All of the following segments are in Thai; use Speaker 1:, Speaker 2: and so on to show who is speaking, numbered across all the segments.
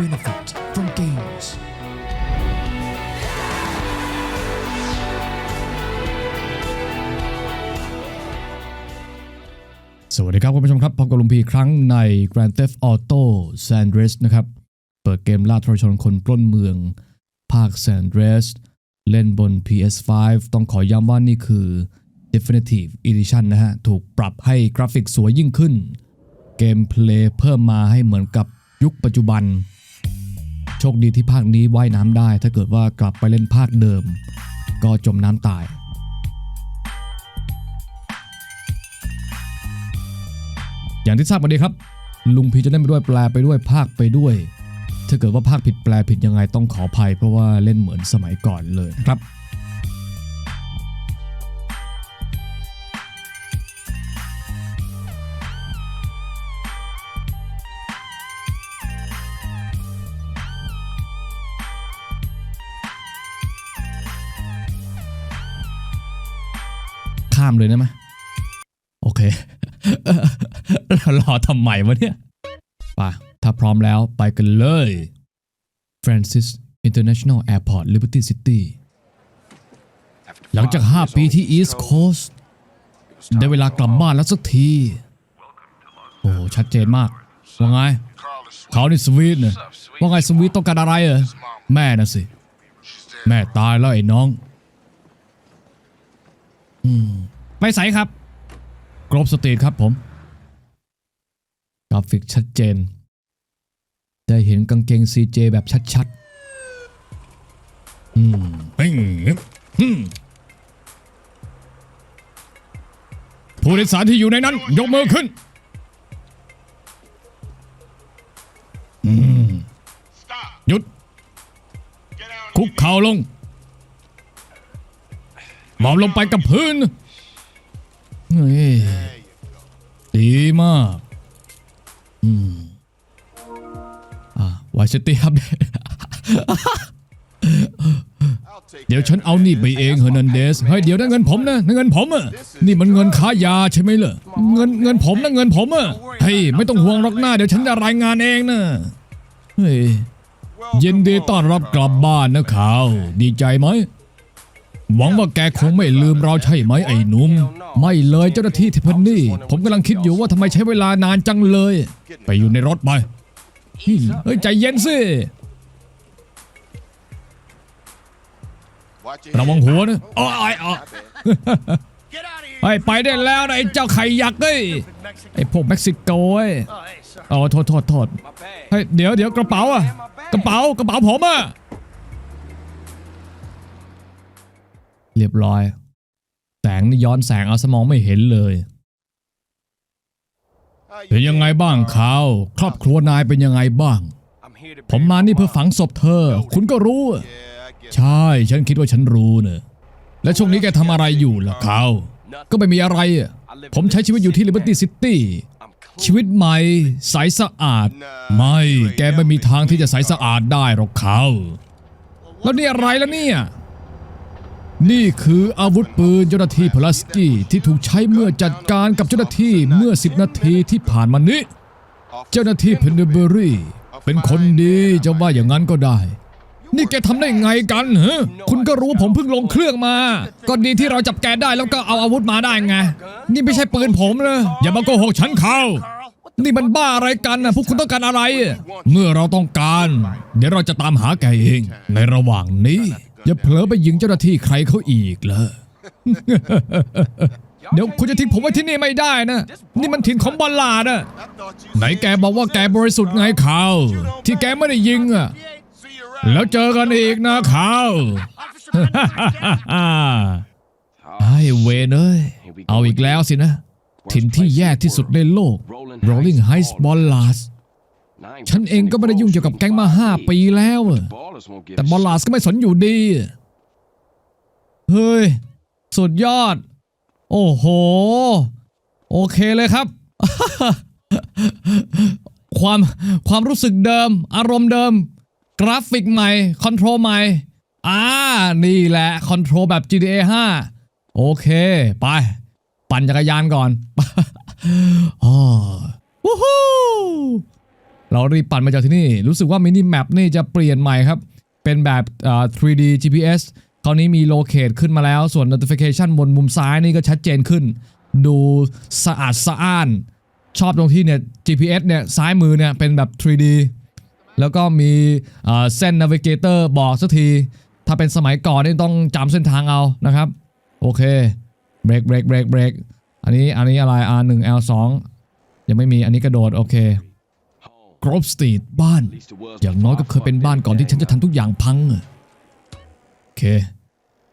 Speaker 1: benefit from games. สวัสดีครับคุณผู้ชมครับพบกับลุงพีครั้งใน Grand Theft Auto San Andreas นะครับ เปิดเกมล่าทรชนคนปล้นเมือง ภาค San Andreas เล่นบน PS5 ต้องขอย้ำว่านี่คือ Definitive Edition นะฮะ ถูกปรับให้กราฟิกสวยยิ่งขึ้น เกมเพลย์เพิ่มมาให้เหมือนกับยุคปัจจุบัน โชคดีที่ภาคนี้ว่ายน้ำได้ ถ้าเกิดว่ากลับไปเล่นภาคเดิม ก็จมน้ำตายอย่างที่ทราบกันดีครับ ลุงพีจะเล่นไปด้วยแปลไปด้วยภาคไปด้วย ถ้าเกิดว่าภาคผิดแปลผิดยังไงต้องขออภัย เพราะว่าเล่นเหมือนสมัยก่อนเลยครับ ข้ามเลยได้ไหมโอเครารอทำไมวะเนี่ยป่ะถ้าพร้อมแล้วไปกันเลย Francis International Airport Liberty City หลังจาก 5 ปีที่ East Coast ได้เวลากลับบ้านแล้วสักที โอ้ชัดเจนมาก ว่าไง เขานี่สวีทเนี่ยว่าไงสวีทต้องการอะไรเหรอ แม่น่ะสิ แม่ตายแล้วไอ้น้อง ไปใสครับกรอบสตรีทครับผมกราฟิกชัดเจน ได้เห็นกางเกง CJ แบบชัดๆ อืมปิ้งอืมผู้โดยสารที่อยู่ในนั้น ยกมือขึ้น หมลงไปกับพื้นเฮ้ยดีมาก อืม อ่าวายสตีครับ เดี๋ยวฉันเอานี่ไปเองเฮอร์นันเดสเฮ้ยเดี๋ยวนะเงินผมนะนั่นเงินผมอะนี่มันเงินค้ายาใช่ไหมล่ะเงินเงินผมนะเงินผมอะเฮ้ยไม่ต้องห่วงหรอกหน้าเดี๋ยวฉันจะรายงานเองนะเฮ้ยเยินดีต้อนรับกลับบ้านนะข่าว ดีใจไหม หวังว่าแกคงไม่ลืมเราใช่ไหมไอ้หนุ่ม ไม่เลยเจ้าหน้าที่ทิพานี่ ผมกำลังคิดอยู่ว่าทำไมใช้เวลานานจังเลย ไปอยู่ในรถไปเฮ้ยใจเย็นสิระวังหัวนะอ้อยอ๋อไอ้ไปได้แล้วนะไอ้เจ้าไข่ยักษ์เอ้ยไอ้พวกเม็กซิโกเอ้ยอ๋อโทษโทษโทษเฮ้ยเดี๋ยวเดี๋ยวกระเป๋าอะกระเป๋ากระเป๋าผมอะ เรียบร้อย แสงนี่ย้อนแสงเอาสมองไม่เห็นเลยเป็นยังไงบ้างข่าวครอบครัวนายเป็นยังไงบ้าง ผมมานี่เพื่อฝังศพเธอ คุณก็รู้อะใช่ ฉันคิดว่าฉันรู้เนอะแล้วช่วงนี้แกทำอะไรอยู่ล่ะข่าวก็ไม่มีอะไรอะผมใช้ชีวิตอยู่ที่ Liberty City ชีวิตใหม่ใสสะอาด ไม่แกไม่มีทางที่จะใสสะอาดได้หรอกเขาแล้วนี่อะไรแล้วเนี่ย นี่คืออาวุธปืนเจ้าหน้าที่พลาสกี้ที่ถูกใช้เมื่อจัดการกับเจ้าหน้าที่เมื่อ 10 นาทีที่ผ่านมานี้ เจ้าหน้าที่เพนเดเบอรี่เป็นคนดีจะว่าอย่างนั้นก็ได้ นี่แกทำได้ไงกันฮะคุณก็รู้ผมเพิ่งลงเครื่องมา ก็ดีที่เราจับแกได้แล้วก็เอาอาวุธมาได้ไง นี่ไม่ใช่ปืนผมนะอย่ามาโกหกฉันเขานี่มันบ้าอะไรกันนะพวกคุณต้องการอะไร เมื่อเราต้องการ เดี๋ยวเราจะตามหาแกเอง ในระหว่างนี้ อย่าเผลอไปยิงเจ้าหน้าที่ใครเขาอีกเลยเดี๋ยวคุณจะทิ้งผมไว้ที่นี่ไม่ได้นะ นี่มันถิ่นของบอลลาดอะไหนแกบอกว่าแกบริสุทธิ์ไงข่าว ที่แกไม่ได้ยิงอะแล้วเจอกันอีกนะข่าวไอ้เวนเอ้ย เอาอีกแล้วสินะ ถิ่นที่แย่ที่สุดในโลก Rolling Heights b a l l a r d ฉันเองก็ไม่ได้ยุ่งเกี่ยวกับแก๊งมาห้าปีแล้วอะแต่บอลลาสก็ไม่สนอยู่ดี เฮ้ย สุดยอด โอ้โห โอเคเลยครับ ความความรู้สึกเดิม อารมณ์เดิม กราฟิกใหม่ คอนโทรลใหม่ อ่า นี่แหละ คอนโทรลแบบ GTA 5 โอเค ไป ปั่นจักรยานก่อน อ๋อวู้ฮู้ เรารีบปั่นมาจากที่นี่ รู้สึกว่ามินิแมปนี่จะเปลี่ยนใหม่ครับ เป็นแบบ 3D GPS คราวนี้มีโลเค e ขึ้นมาแล้ว ส่วน notification บนมุมซ้ายนี่ก็ชัดเจนขึ้น ดูสะอาดสะอ้าน ชอบตรงที่เนี่ย GPS เนี่ยซ้ายมือเนี่ยเป็นแบบ 3D แล้วก็มีเอ่อเส้น navigator บอกสักที ถ้าเป็นสมัยก่อนนี่ต้องจำเส้นทางเอานะครับ โอเค เบรกเบรกเบรกเบรกอันนี้อันนี้อะไร R1 L2 ยังไม่มีอันนี้กระโดด โอเค Grove Street บ้าน อย่างน้อยก็เคยเป็นบ้านก่อนที่ฉันจะทำทุกอย่างพังอะโอเค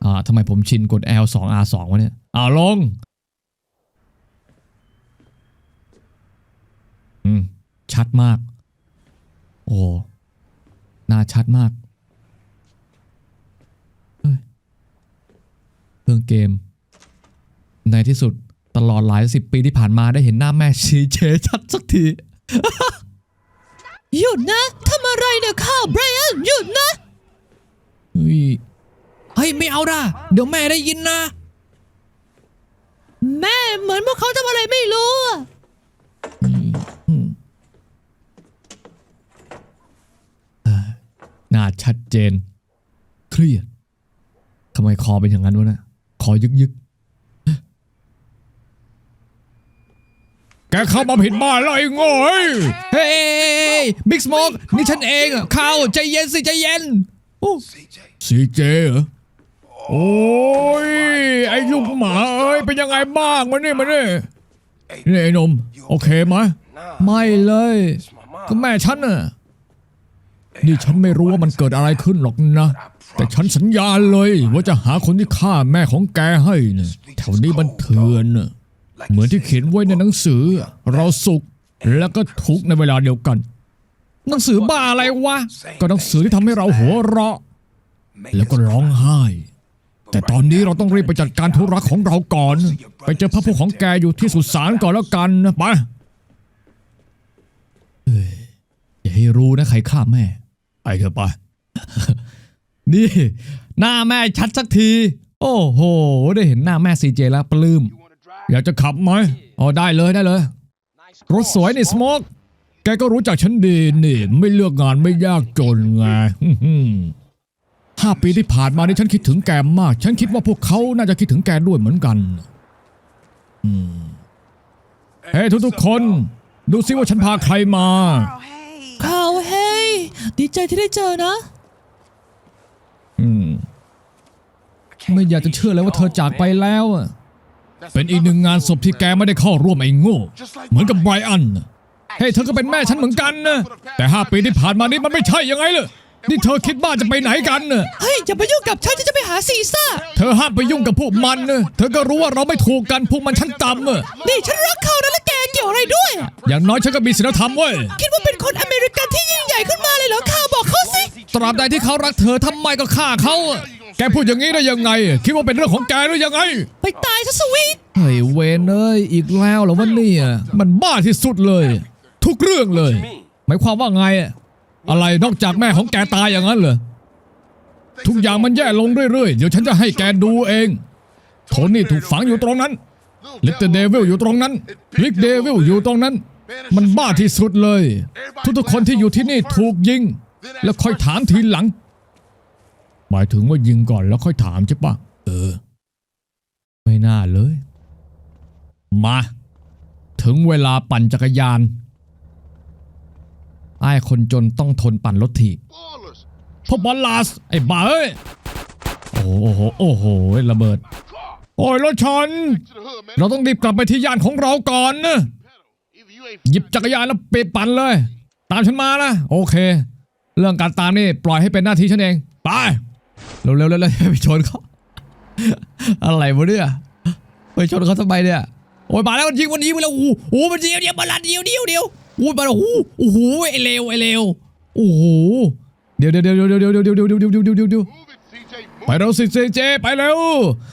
Speaker 1: อ่าทำไมผมชินกด L2 R2 วะเนี่ยอ้าวลง อืม ชัดมาก โอ้น้าชัดมากเฮ้ยเรื่องเกม ในที่สุดตลอดหลายสิบปีที่ผ่านมาได้เห็นหน้าแม่ชีเชชัดสักที
Speaker 2: หยุดนะทำอะไรนะข้าวไบรอันหยุดนะ
Speaker 1: เฮ้ย
Speaker 2: เฮ้ยไม่เอาด่ะเดี๋ยวแม่ได้ยินนะ แม่เหมือนพวกเขาทำอะไรไม่รู้อะ
Speaker 1: หน้าชัดเจน เครียดทำไมคอเป็นอย่างนั้นวะเนะคอยึกยึกแก เข้ามาผิดบ้านแล้วไอ้โง่เฮ้ยเฮ้ยบิ๊กสโมกนี่ฉันเองอะเข้าใจเย็นสิใจเย็นโอ้ซีเจเหรอโอ้ยไอ้ลูกหมาเอ้ยเป็นยังไงบ้างมาเนี่ยมาเนี่ยนี่ไอ้หนมโอเคไหมไม่เลยก็แม่ฉันน่ะนี่ฉันไม่รู้ว่ามันเกิดอะไรขึ้นหรอกนะ แต่ฉันสัญญาเลยว่าจะหาคนที่ฆ่าแม่ของแกให้นะแถวนี้มันเถื่อนน่ะ เหมือนที่เขียนไว้ในหนังสือ เราสุขแล้วก็ทุกข์ในเวลาเดียวกัน หนังสือบ้าอะไรวะ ก็หนังสือที่ทำให้เราหัวเราะ แล้วก็ร้องไห้ แต่ตอนนี้เราต้องรีบไปจัดการธุระของเราก่อน ไปเจอพระผู้ของแกอยู่ที่สุสานก่อนแล้วกันนะไปเอ้ยอย่าให้รู้นะใครฆ่าแม่ไปเถอะไปนี่ หน้าแม่ชัดสักที โอ้โห ได้เห็นหน้าแม่ซีเจแล้วปลื้ม อยากจะขับไหมอ๋อได้เลยได้เลย รถสวยนี่สโมกแกก็รู้จักฉันดีนี่ ไม่เลือกงานไม่ยากจนไงห้าปีที่ผ่านมานี่ฉันคิดถึงแกมาก ฉันคิดว่าพวกเขาน่าจะคิดถึงแกด้วยเหมือนกันอืมเฮ้ยทุกๆคน ดูซิว่าฉันพาใครมา
Speaker 2: ข้าวเฮ้ยดีใจที่ได้เจอนะ
Speaker 1: อืมไม่อยากจะเชื่อเลยว่าเธอจากไปแล้วอะ เป็นอีกหนึ่งงานศพที่แกไม่ได้เข้าร่วมไอ้โง่ เหมือนกับไบรอันน่ะเฮ้ยเธอก็เป็นแม่ฉันเหมือนกันนะ แต่ห้าปีที่ผ่านมานี่มันไม่ใช่ยังไงเลยนี่เธอคิดว่าจะไปไหนกันน่ะ
Speaker 2: เฮ้ยอย่าไปยุ่งกับฉันฉันจะไปหาซีซ่า
Speaker 1: เธอห้ามไปยุ่งกับพวกมันนะเธอก็รู้ว่าเราไม่ถูกกันพวกมันชั้นต่ำอะ
Speaker 2: นี่ฉันรักเขานะแล้วแกเกี่ยวอะไรด้วย
Speaker 1: อย่างน้อยฉันก็มีศีลธรรมเว้ย
Speaker 2: คิดว่าเป็นคนอเมริกันที่ยิ่งใหญ่ขึ้นมาเลยเหรอข้าวบอกเขาสิ
Speaker 1: ตราบใดที่เขารักเธอทำไมก็ฆ่าเขาอะ แกพูดอย่างนี้ได้ยังไง คิดว่าเป็นเรื่องของแกหรือยังไง
Speaker 2: ไปตายซะสวีท
Speaker 1: เฮ้ยเวนเอ้ยอีกแล้วเหรอวะเนี่ยมันบ้าที่สุดเลย ทุกเรื่องเลย หมายความว่าไงอะอะไรนอกจากแม่ของแกตายอย่างนั้นเหรอทุกอย่างมันแย่ลงเรื่อยๆ เดี๋ยวฉันจะให้แกดูเองโทนี่ถูกฝังอยู่ตรงนั้นลิตเตเดวิลอยู่ตรงนั้นลิกเดวิลอยู่ตรงนั้น มันบ้าที่สุดเลย ทุกๆคนที่อยู่ที่นี่ถูกยิง แล้วค่อยถามทีหลัง หมายถึงว่ายิงก่อนแล้วค่อยถามใช่ปะเออ ไม่น่าเลย มา ถึงเวลาปั่นจักรยานไอ้คนจนต้องทนปั่นรถถีบพบบอลลาส ไอ้บ้าเอ้ย โอ้โห โอ้โห ระเบิด โอ้ย รถชน เราต้องรีบกลับไปที่ย่านของเราก่อนนะหยิบจักรยานแล้วไปปั่นเลย ตามฉันมานะ โอเค เรื่องการตามนี่ปล่อยให้เป็นหน้าที่ฉันเอง ไป เร็วๆเร็วเร็วไปชนเขาอะไรวะเนี่ยไปชนเขาทำไมเนี่ยโอ้ยมาแล้วมันยิงมันยิงไปแล้วโอ้โหมันยิงเดียวมันลัดเดียวเดียวเดียวโอ้ยมาแล้วโอ้โหโอ้โหไอเลวไอเลวโอ้โหเดี๋ยวเดี๋ยวเดี๋ยวเดี๋ยวเดี๋ยวเดี๋ยวเดี๋ยวเดี๋ยวเดี๋ยวเดี๋ยวเดี๋ยวไปเร็วสิเจไปเร็ว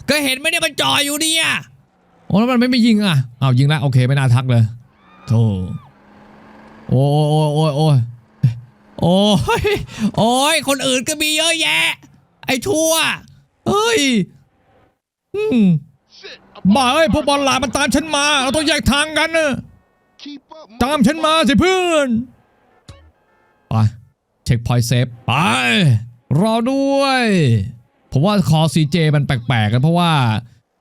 Speaker 1: ก็เห็นไหมเนี่ยมันจ่ออยู่เนี่ยโอ้แล้วมันไม่ไม่ยิงอะอ้าวยิงล้วโอเคไม่น่าทักเลยโธ่โอ้โอ้โอ้โอ้โอ้ยโอ้ยคนอื่นก็มีเยอะแยะ ไอ้ชั่ว เฮ้ย อืมบ้าเอ้ยพวกบอลหลามันตามฉันมา เราต้องแยกทางกันนะตามฉันมาสิเพื่อน ไปเช็คพอยต์เซฟไป รอด้วย ผมว่าคอซีเจมันแปลกๆกันเพราะว่า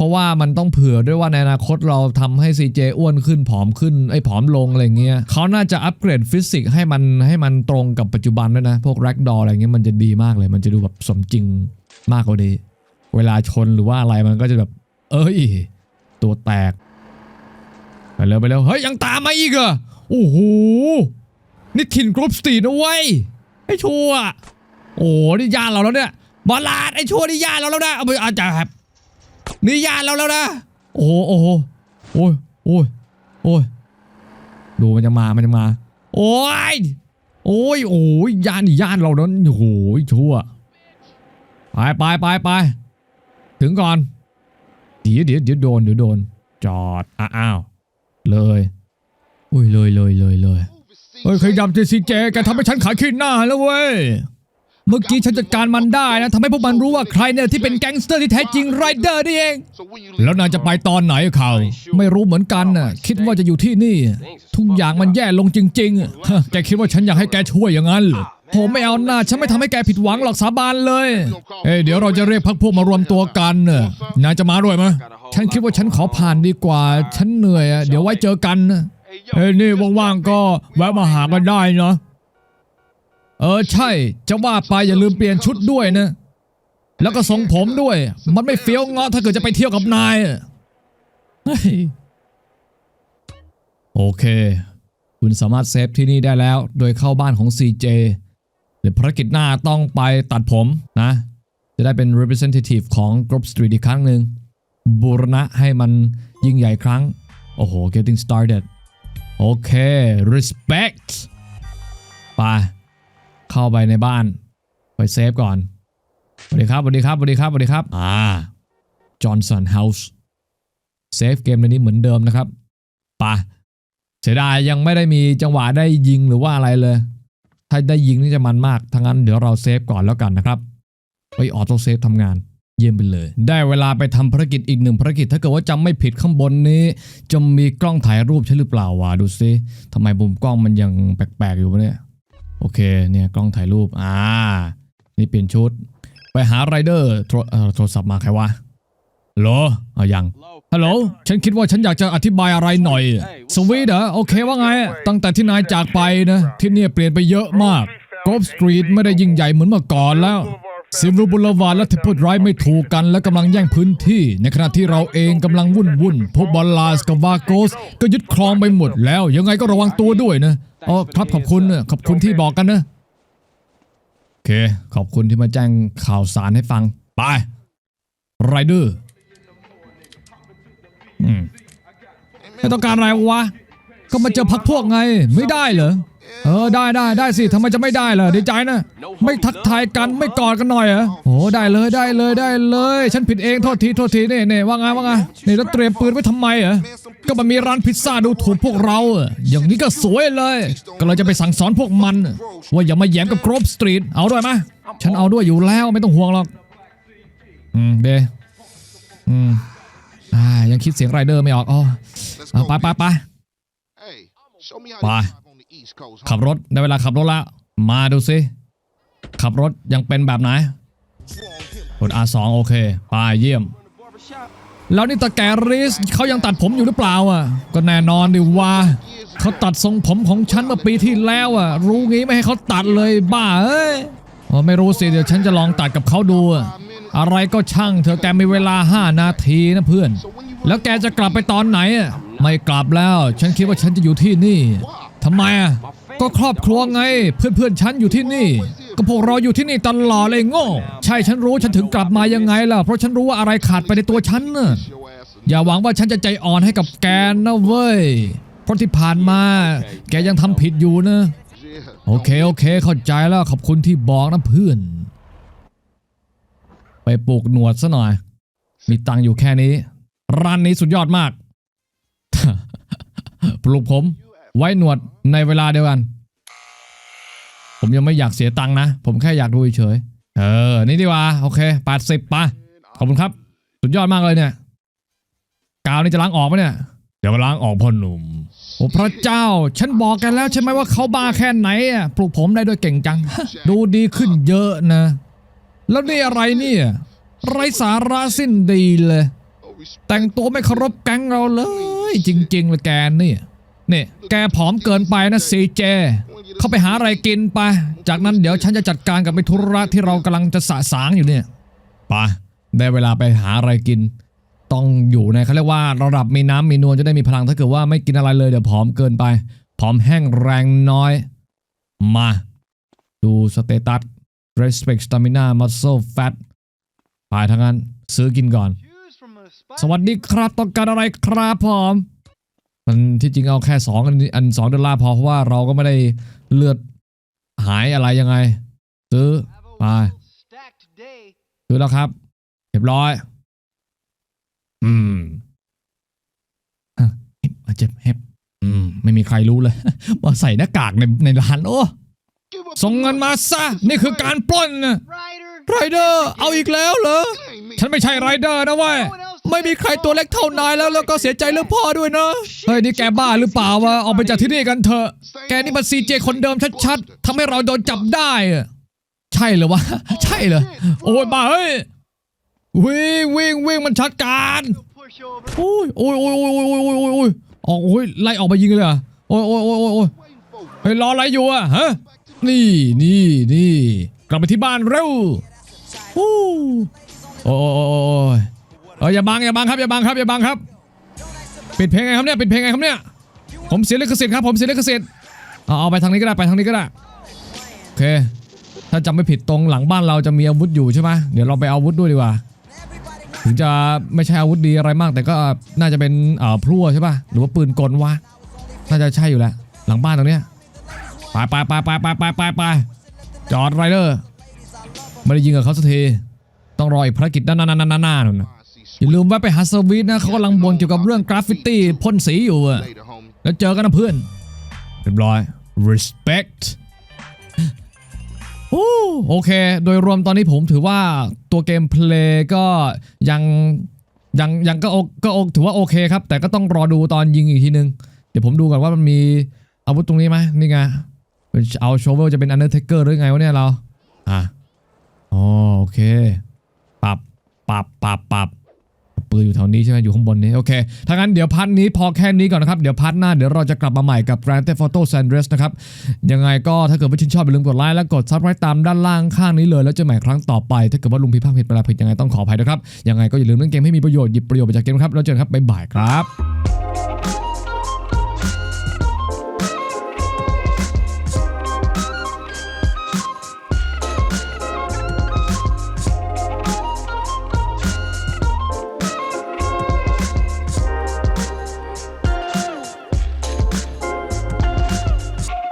Speaker 1: ราะว่ามันต้องเผื่อด้วยว่าในอนาคตเราทำให้ CJ อ้วนขึ้นผอมขึ้นไอ้ผอมลงอะไรเงี้ยเขาน่าจะอัปเกรดฟิสิกส์ให้มันให้มันตรงกับปัจจุบันด้วยนะ พวกแร็กดออะไรเงี้ยมันจะดีมากเลย มันจะดูแบบสมจริงมากกว่านี้เวลาชนหรือว่าอะไรมันก็จะแบบ เอ้ย ตัวแตก ไปเร็วไปเร็วเฮ้ย ยังตามมาอีกเหรอโอ้โหนี่ถิ่นกรุ๊ปสตรีทนะเว้ยไอ้ชัวโอ้นี่ญาติเราแล้วเนี่ยบอลลาดไอ้ชัวนี่ญาติเราแล้วนะเอาไปอาจารย์ครับ นี่ญาติเราแล้วนะโอ้โหโอ้โหโอ้ยโอ้ยโอ้ยดูมันจะมามันจะมา โอ้ยโอ้ยโอ้ยญาตินี่ญาติเรานั้นโอ้โหชั่วไปไปไปไปถึงก่อนเดี๋ยวเดี๋ยวเดี๋ยวโดนเดี๋ยวโดน จอดอะอ้าวเลยอุ้ยเลยเลยเลยเลยเฮ้ยขยับเจซีเจแกทำให้ฉันขายขี้หน้าแล้วเว้ย เมื่อกี้ฉันจัดการมันได้นะทำให้พวกมันรู้ว่าใครเนี่ยที่เป็นแก๊งสเตอร์ที่แท้จริงไรเดอร์นี่เอง แล้วนายจะไปตอนไหนเขาไม่รู้เหมือนกันน่ะคิดว่าจะอยู่ที่นี่ ทุกอย่างมันแย่ลงจริงๆอะฮะแกคิดว่าฉันอยากให้แกช่วยอย่างนั้นเหรอผมไม่เอาหน้าฉันไม่ทำให้แกผิดหวังหรอกสาบานเลย เอ้ยเดี๋ยวเราจะเรียกพักพวกมารวมตัวกันน่ะนายจะมาด้วยไหมฉันคิดว่าฉันขอผ่านดีกว่า ฉันเหนื่อยอะเดี๋ยวไว้เจอกันนะเอ้ยนี่ว่างๆก็แวะมาหากันได้เนาะ เออใช่ จะว่าไปอย่าลืมเปลี่ยนชุดด้วยนะ แล้วก็ทรงผมด้วย มันไม่เฟี้ยวเงาะถ้าเกิดจะไปเที่ยวกับนายโอเค คุณสามารถเซฟที่นี่ได้แล้ว โดยเข้าบ้านของ CJ เดี๋ยวภารกิจหน้าต้องไปตัดผมนะ จะได้เป็น representative ของ Group Street อีกครั้งหนึ่งบูรณะให้มันยิ่งใหญ่ครั้ง โอ้โห getting started โอเค respect ไป เข้าไปในบ้านไปเซฟก่อนสวัสดีครับสวัสดีครับสวัสดีครับสวัสดีครับอ่า Johnson House เซฟเกมในนี้เหมือนเดิมนะครับไปะเสียดายยังไม่ได้มีจังหวะได้ยิงหรือว่าอะไรเลย ถ้าได้ยิงนี่จะมันมากทั้างนั้นเดี๋ยวเราเซฟก่อนแล้วกันนะครับไปออโต้เซฟทำงานเยี่ยมไปเลย ได้เวลาไปทำภารกิจอีกหนึ่งภารกิจ ถ้าเกิดว่าจำไม่ผิดข้างบนนี้ จะมีกล้องถ่ายรูปใช่หรือเปล่าวะดูซิทำไมมุมกล้องมันยังแปลกๆอยู่วะเนี่ย โอเคเนี่ยกล้องถ่ายรูปอ่านี่เปลี่ยนชุด ไปหาไรเดอร์โทรศัพท์มาใครวะหรอเอายังฮัลโหลฉันคิดว่าฉันอยากจะอธิบายอะไรหน่อย สวีทเหรอโอเคว่าไง ตั้งแต่ที่นายจากไปนะ ที่นี่เปลี่ยนไปเยอะมากกอล์ฟสตรีทไม่ได้ยิ่งใหญ่เหมือนเมื่อก่อนแล้ว ซิมรูบุลวาและเทพพูดไรไม่ถูกกันและกำลังแย่งพื้นที่ ในขณะที่เราเองกำลังวุ่นวุ่นพวกบอลลาสกับวาโกส ก็ยึดครองไปหมดแล้ว ยังไงก็ระวังตัวด้วยนะอ๋อครับขอบคุณนะขอบคุณที่บอกกันนะโอเค ขอบคุณที่มาแจ้งข่าวสารให้ฟัง ไปไรเดอร์อืมไม่ต้องการอะไรวะ ก็มาเจอพักพวกไงไม่ได้เหรอ เออได้ได้ได้สิทำไมจะไม่ได้ล่ะดีใจนะ ไม่ทักทายกันไม่กอดกันหน่อยเหรอโอ้ได้เลยได้เลยได้เลย ฉันผิดเองโทษทีโทษทีนี่นี่ว่าไงว่าไงนี่แล้วเตรียมปืนไว้ทำไมเหรอก็มันมีร้านพิซซ่าดูถูกพวกเราอะอย่างนี้ก็สวยเลยก็เลยจะไปสั่งสอนพวกมันอะว่าอย่ามาแหยมกับกรอบสตรีทเอาด้วยไหมยฉันเอาด้วยอยู่แล้วไม่ต้องห่วงหรอกอืมเดอืมอ่ายังคิดเสียงไรเดอร์ไม่ออกอ๋อเอาไปไปไป
Speaker 3: ไป
Speaker 1: ขับรถได้เวลาขับรถแล้วมาดูสิ ขับรถยังเป็นแบบไหนกด R2 โอเคไปเยี่ยม แล้วนี่ตาแกริสเขายังตัดผมอยู่หรือเปล่าอะ ก็แน่นอนดิว่าเขาตัดทรงผมของฉันเมื่อปีที่แล้วอะ รู้งี้ไม่ให้เขาตัดเลยบ้าเอ้ยอ๋อไม่รู้สิเดี๋ยวฉันจะลองตัดกับเขาดูอะอะไรก็ช่างเธอะแกมีเวลา 5 นาทีนะเพื่อน แล้วแกจะกลับไปตอนไหนอะไม่กลับแล้ว ฉันคิดว่าฉันจะอยู่ที่นี่ ทำไมอะ ก็ครอบครัวไงเพื่อนเพื่อนๆ ฉันอยู่ที่นี่ ก็พวกเราอยู่ที่นี่ตลอดเลยโง่ ใช่ฉันรู้ฉันถึงกลับมายังไงล่ะ เพราะฉันรู้ว่าอะไรขาดไปในตัวฉันน่ะอย่าหวังว่าฉันจะใจอ่อนให้กับแกนะเว้ย เพราะที่ผ่านมา แกยังทำผิดอยู่นะ โอเคโอเค เข้าใจแล้วขอบคุณที่บอกนะเพื่อน ไปปลูกหนวดซะหน่อย มีตังค์อยู่แค่นี้ ร้านนี้สุดยอดมาก ปลูกผม ไว้หนวดในเวลาเดียวกัน ผมยังไม่อยากเสียตังค์นะ ผมแค่อยากดูเฉยๆเออ นี่ดีกว่า โอเคแปดสิบปะขอบคุณครับ สุดยอดมากเลยเนี่ย กาวนี่จะล้างออกไหมเนี่ย เดี๋ยวมาล้างออกพ่อหนุ่มโออ้พระเจ้า ฉันบอกกันแล้วใช่ไหมว่าเขาบ้าแค่ไหนอะ ปลุกผมได้ด้วยเก่งจัง ดูดีขึ้นเยอะนะ แล้วนี่อะไรเนี่ย ไรสาระสิ้นดีเลย
Speaker 3: Oh, respect.
Speaker 1: แต่งตัวไม่เคารพแก๊งเราเลย จริงๆเลยแกเนี่ยเนี่ยแกผอมเกินไปนะซีเจ เข้าไปหาอะไรกินไป จากนั้นเดี๋ยวฉันจะจัดการกับไปธุระที่เรากำลังจะสะสางอยู่เนี่ยไปได้เวลาไปหาอะไรกิน ต้องอยู่ในเขาเรียกว่าระดับมีน้ำมีนวลจะได้มีพลังถ้าเกิดว่าไม่กินอะไรเลยเดี๋ยวผอมเกินไป ผอมแห้งแรงน้อย มา ดูสเตตัส respect stamina muscle fat ไปทั้งนั้นซื้อกินก่อน สวัสดีครับต้องการอะไรครับผม มันที่จริงเอาแค่สองอันอันสองดอลลาร์พอเพราะว่าเราก็ไม่ได้เลือดหายอะไรยังไง ซื้อไปซื้อแล้วครับเรียบร้อย อืมฮะเห็บอาจจะเห็บอืม ไม่มีใครรู้เลยว่าใส่หน้ากากในในร้านโอ้
Speaker 3: Give up
Speaker 1: ส่งเงินมาซะ นี่คือการปล้นนะไรเดอร์ เอาอีกแล้วเหรอ
Speaker 3: Dang, man.
Speaker 1: ฉันไม่ใช่ไรเดอร์นะเว้ย ไม่มีใครตัวเล็กเท่านายแล้วแล้วก็เสียใจเรื่องพ่อด้วยนะเฮ้ยนี่แกบ้าหรือเปล่าวะออกไปจากที่นี่กันเถอะ แกนี่มันซีเจคนเดิมชัดๆทำให้เราโดนจับได้ใช่เหรอวะ ใช่เหรอโอ้ยบ้าเฮ้ยวิ่งวิ่งวิ่งมันชัดการโอ้ยโอ้ยโอ้ยโอ้ยโอ้ยโอ้ยโอ้ยออกโอ้ยไล่ออกไปยิงเลยอะโอ้ยโอ้ยโอ้ยโอ้ยเฮ้ยรออะไรอยู่อะฮะนี่นี่นี่กลับไปที่บ้านเร็วโอ้ยโอ้ย อยโอ้ยเอออย่าบังอย่าบังครับอย่าบังครับอย่าบังครับปิดเพลงไงครับเนี่ยปิดเพลงไงครับเนี่ยผมเสียลิขสิทธิ์ครับผมเสียลิขสิทธิ์เอาเอาไปทางนี้ก็ได้ไปทางนี้ก็ได้โอเคถ้าจำไม่ผิดตรงหลังบ้านเราจะมีอาวุธอยู่ใช่ไหมเดี๋ยวเราไปเอาอาวุธด้วยดีกว่า ถึงจะไม่ใช่อาวุธดีอะไรมาก แต่ก็น่าจะเป็นเอ่อพลั่วใช่ป่ะหรือว่าปืนกลวะน่าจะใช่อยู่แหละหลังบ้านตรงเนี้ยไปไปไปไปไปไปไปไปจอดไรเดอร์ไม่ได้ยิงกับเขาสักทีต้องรออีกภารกิจด้านหน้าหน้าหน้าหน้านั่นนะ อย่าลืมแวะไปหาเซอร์วิสนะเขากำลังบ่นเกี่ยวกับเรื่องกราฟฟิตี้พ่นสีอยู่อะแล้วเจอกันนะเพื่อนเรียบร้อย respect โอ้โอเค โดยรวมตอนนี้ผมถือว่าตัวเกมเพลย์ก็ยังยังยังก็โอก็โอถือว่าโอเคครับ แต่ก็ต้องรอดูตอนยิงอีกทีนึง เดี๋ยวผมดูก่อนว่ามันมีอาวุธตรงนี้ไหมนี่ไงเอาโชเวลจะเป็นอันเดอร์เทเกอร์หรือไงวะเนี่ยเราอะอ๋อโอเค ปรับปรับปรับปรับ ปืนอยู่แถวนี้ใช่ไหมอยู่ข้างบนนี้โอเคถ้างั้นเดี๋ยวพาร์ทนี้พอแค่นี้ก่อนนะครับ เดี๋ยวพาร์ทหน้าเดี๋ยวเราจะกลับมาใหม่กับ Grand Theft Auto San Andreas นะครับ ยังไงก็ถ้าเกิดว่าชื่นชอบอย่าลืมกดไลค์และกดซับสไครต์ตามด้านล่างข้างนี้เลย แล้วเจอกันใหม่ครั้งต่อไปถ้าเกิดว่าลุงพิพากษ์ผิดเวลาผิดยังไงต้องขออภัยด้วยครับยังไงก็อย่าลืมเล่นเกมให้มีประโยชน์หยิบประโยชน์ไปจากเกมครับแล้วเจอกันครับบ๊ายบายครับ